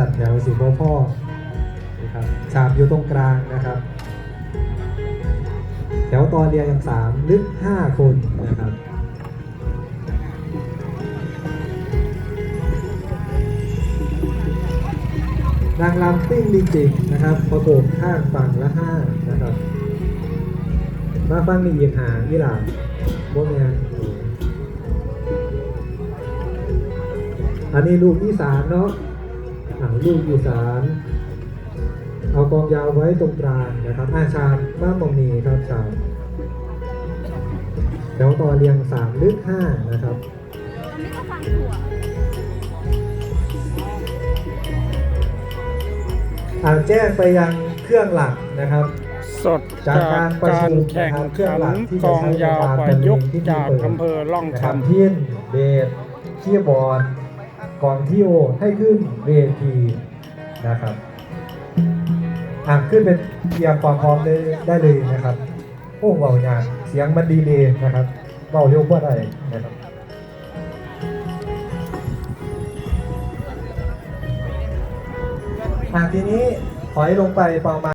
ตัดแถวสีพ่อพ่อนะครับฉาบอยู่ตรงกลางนะครับ แถวตอนเรียงอย่างสามลึกห้าคนนะครับนางรำติ้งลิงจิกนะครับประกบข้างฝั่งละห้านะครับ มาฟังนี่ยีกหายี่หลาพวกเนี้ยอันนี้ลูกที่สามเนาะ อ่าลูกที่สามเอากองยาวไว้ตรงกลางนะครับอาชามบ้านมองนีครับชามแถวต่อเรียงสามลึกห้านะครับไม่ก็ฟังถั่วอ่าแจ้งไปยังเครื่องหลักนะครับ สดจาจากกการประกาชุรมแข่งนะครับเครื่องขันหลักที่กจะองใช้ในยาวการประบรรเลยุงกต์พิธีจากเปิดอำเภอล่องนะครับคำพินเบสคีย์บอร์ ดกองทีโอให้ขึ้นเวทีนะครับอะขึ้นเป็นเตรียมความพร้อมได้ได้เลยนะครับโอ้เบางานเสียงมันดีเลยนะครับเบาเร็วกว่าได้นะครับอะทีนี้ถอยลงไปประมาณ